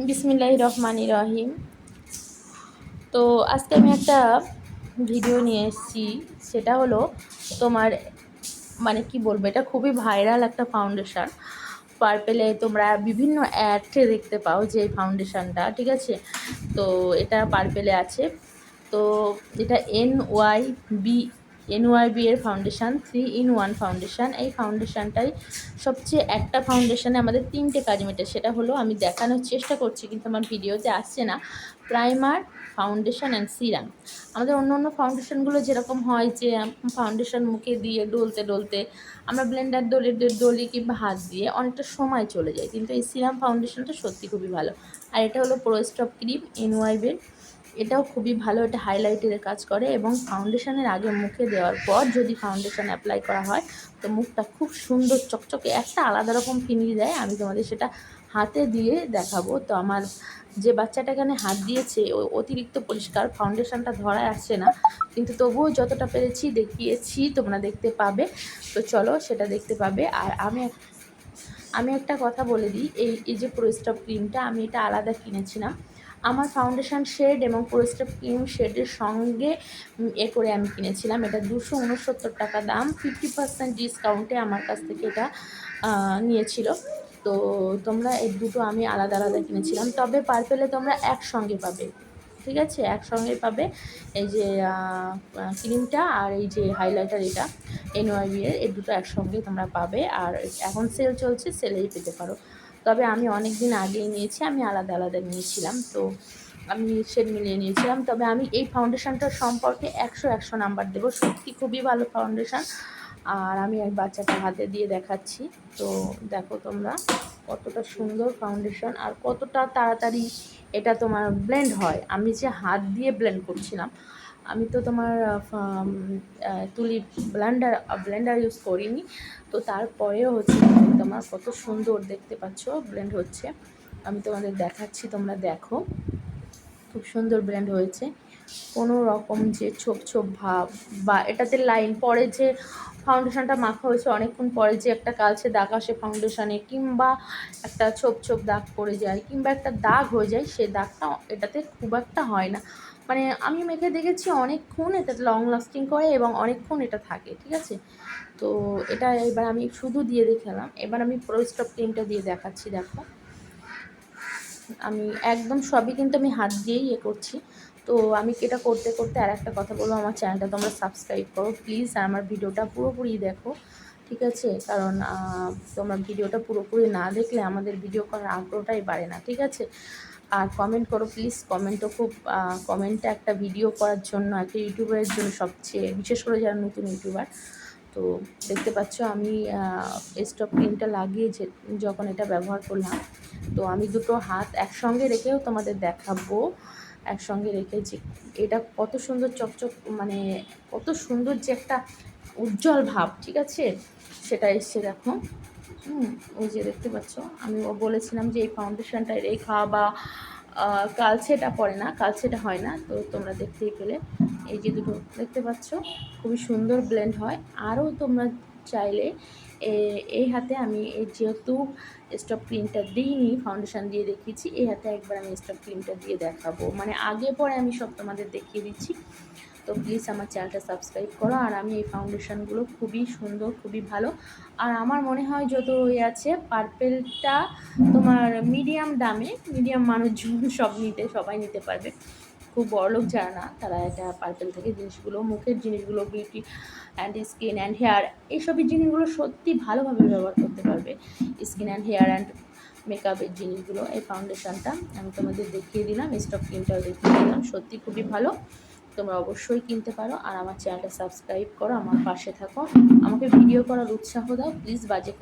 বিসমিল্লাহ রহমানি রহিম। তো আজকে আমি একটা ভিডিও নিয়ে এসেছি, সেটা হলো তোমার মানে কি বলব, এটা খুবই ভাইরাল একটা ফাউন্ডেশান পার্পেলে তোমরা বিভিন্ন অ্যাডে দেখতে পাও যে ফাউন্ডেশনটা ঠিক আছে? তো এটা পার্পেলে আছে। তো এটা এন ওয়াই বি এনওয়াইবি এর foundation three in one foundation এই ফাউন্ডেশানটাই সবচেয়ে একটা ফাউন্ডেশানে আমাদের তিনটে কাজ মেটে, সেটা হলো আমি দেখানোর চেষ্টা করছি, কিন্তু আমার ভিডিওতে আসছে না। প্রাইমার ফাউন্ডেশন অ্যান্ড সিরাম আমাদের অন্য অন্য ফাউন্ডেশানগুলো যেরকম হয় যে ফাউন্ডেশন মুখে দিয়ে ডলতে ডলতে আমরা ব্লেন্ডার দলে ডলি কিংবা হাত দিয়ে অনেকটা সময় চলে যায়, কিন্তু এই সিরাম ফাউন্ডেশনটা সত্যি খুবই ভালো। আর এটা হলো প্রোস্টপ ক্রিম এনওয়াইবের এটাও খুবই ভালো, এটা হাইলাইটের কাজ করে এবং ফাউন্ডেশনের আগে মুখে দেওয়ার পর যদি ফাউন্ডেশন অ্যাপ্লাই করা হয়, তো মুখটা খুব সুন্দর চকচকে, একটা আলাদা রকম ফিনিশ দেয়। আমি তোমাদের সেটা হাতে দিয়ে দেখাবো। তো আমার যে বাচ্চাটা এখানে হাত দিয়েছে ওই অতিরিক্ত পরিষ্কার ফাউন্ডেশনটা ধরা আসছে না, কিন্তু তবুও যতটা পেরেছি দেখিয়েছি, তোমরা দেখতে পাবে। তো চলো সেটা দেখতে পাবে। আর আমি আমি একটা কথা বলে দিই, এই এই যে প্রোস্টপ ক্রিমটা আমি এটা আলাদা কিনেছিলাম। আমার ফাউন্ডেশন শেড এবং পোস্টার ক্রিম শেডের সঙ্গে এ করে আমি কিনেছিলাম। এটা দুশো উনসত্তর টাকা দাম। ফিফটি পার্সেন্ট ডিসকাউন্টে আমার কাছ থেকে এটা নিয়েছিল। তো তোমরা এই দুটো আমি আলাদা আলাদা কিনেছিলাম। তবে পার্পেলে তোমরা একসঙ্গে পাবে। ঠিক আছে? একসঙ্গে পাবে এই যে ক্রিমটা আর এই যে হাইলাইটার এটা এনওয়াইবি এর। এই দুটো একসঙ্গে তোমরা পাবে। আর এখন সেল চলছে সেলেই পেতে পারো। তবে আমি অনেক দিন আগেই নিয়েছি, আমি আলাদা আলাদা নিয়েছিলাম, তো আমি শেড মিলিয়ে নিয়েছিলাম। তবে আমি এই ফাউন্ডেশনটার সম্পর্কে একশো একশো নাম্বার দেবো। সত্যি খুবই ভালো ফাউন্ডেশন আর আমি এক বাচ্চাটা হাতে দিয়ে দেখাচ্ছি। তো দেখো তোমরা কতটা সুন্দর ফাউন্ডেশন আর কতটা তাড়াতাড়ি এটা তোমার ব্লেন্ড হয়। আমি যে হাত দিয়ে ব্লেন্ড করছিলাম, আমি তো তোমার তুলি ব্লেন্ডার ব্লেন্ডার ইউজ করিনি। তো তারপরেও হচ্ছে তোমার কত সুন্দর দেখতে পাচ্ছ ব্লেন্ড হচ্ছে। আমি তোমাদের দেখাচ্ছি, তোমরা দেখো। খুব সুন্দর ব্লেন্ড হয়েছে। কোনো রকম যে ছোপ ছোপ ভাব বা এটাতে লাইন পরে যে ফাউন্ডেশনটা মাখা হয়েছে, অনেকক্ষণ পরে যে একটা কালচে দাগ আসে ফাউন্ডেশনে কিংবা একটা ছোপ ছোপ দাগ পড়ে যায়, কিংবা একটা দাগ হয়ে যায়, সে দাগটা এটাতে খুব একটা হয় না। মানে আমি মেখে দেখেছি অনেকক্ষণ এটা লং লাস্টিং করে এবং অনেকক্ষণ এটা থাকে, ঠিক আছে? তো এটা এবার আমি শুধু দিয়ে দেখালাম। এবার আমি প্রোস্টপ ক্রিমটা দিয়ে দেখাচ্ছি, দেখো। আমি একদম সবই কিন্তু আমি হাত দিয়েই ইয়ে করছি। তো আমি এটা করতে করতে আর একটা কথা বলব? আমার চ্যানেলটা তোমরা সাবস্ক্রাইব করো প্লিজ আমার ভিডিওটা পুরোপুরি দেখো, ঠিক আছে? কারণ তোমরা ভিডিওটা পুরোপুরি না দেখলে আমাদের ভিডিও করার আগ্রহটাই বাড়ে না, ঠিক আছে? আর কমেন্ট করো প্লিজ কমেন্টও খুব কমেন্টে একটা ভিডিও করার জন্য, একটা ইউটিউবারের জন্য সবচেয়ে, বিশেষ করে যারা নতুন ইউটিউবার তো দেখতে পাচ্ছ আমি স্টপ ক্রিমটা লাগিয়ে যখন এটা ব্যবহার করলাম, তো আমি দুটো হাত একসঙ্গে রেখেও তোমাদের দেখাবো। একসঙ্গে রেখেছি। এটা কত সুন্দর চকচক মানে কত সুন্দর যে একটা উজ্জ্বল ভাব, ঠিক আছে? সেটা এসছে দেখো। হুম ওই যে দেখতে পাচ্ছ, আমি বলেছিলাম যে এই ফাউন্ডেশনটা রেখা বা কালছেটা পড়ে না, কালছেটা হয় না, তো তোমরা দেখতেই পেলে। এই যে দুটো, দেখতে পাচ্ছ? খুবই সুন্দর ব্লেন্ড হয়। আরও তোমরা চাইলে এই হাতে আমি যেহেতু স্টপ ক্রিমটা দিইনি ফাউন্ডেশান দিয়ে দেখিয়েছি, এই হাতে একবার আমি স্টপ ক্রিমটা দিয়ে দেখাবো। মানে আগে পরে আমি সব তোমাদের দেখিয়ে দিচ্ছি। তো প্লিজ আমার চ্যানেলটা সাবস্ক্রাইব করো। আর আমি এই ফাউন্ডেশনগুলো খুবই সুন্দর, খুবই ভালো। আর আমার মনে হয় যত ওই আছে পার্পেলটা তোমার মিডিয়াম দামে মিডিয়াম মানুষজন সব নিতে, সবাই নিতে পারবে। খুব বড়লোক যারা না, তারা এটা পার্পেল থেকে জিনিসগুলো, মুখের জিনিসগুলো beauty and skin and hair এইসবের জিনিসগুলো সত্যি ভালোভাবে ব্যবহার করতে পারবে। স্কিন অ্যান্ড হেয়ার অ্যান্ড মেকআপের জিনিসগুলো, এই ফাউন্ডেশনটা আমি তোমাদের দেখিয়ে দিলাম স্টক ক্রিমটাও দেখিয়ে দিলাম, সত্যি খুবই ভালো। তোমরা অবশ্যই কিনতে পারো আর আমার চ্যানেলটা সাবস্ক্রাইব করো, আমার পাশে থাকো। আমাকে ভিডিও করার উৎসাহ দাও প্লিজ বাজে